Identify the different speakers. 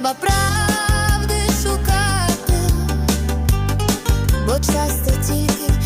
Speaker 1: треба правди шукати, бо часто тільки.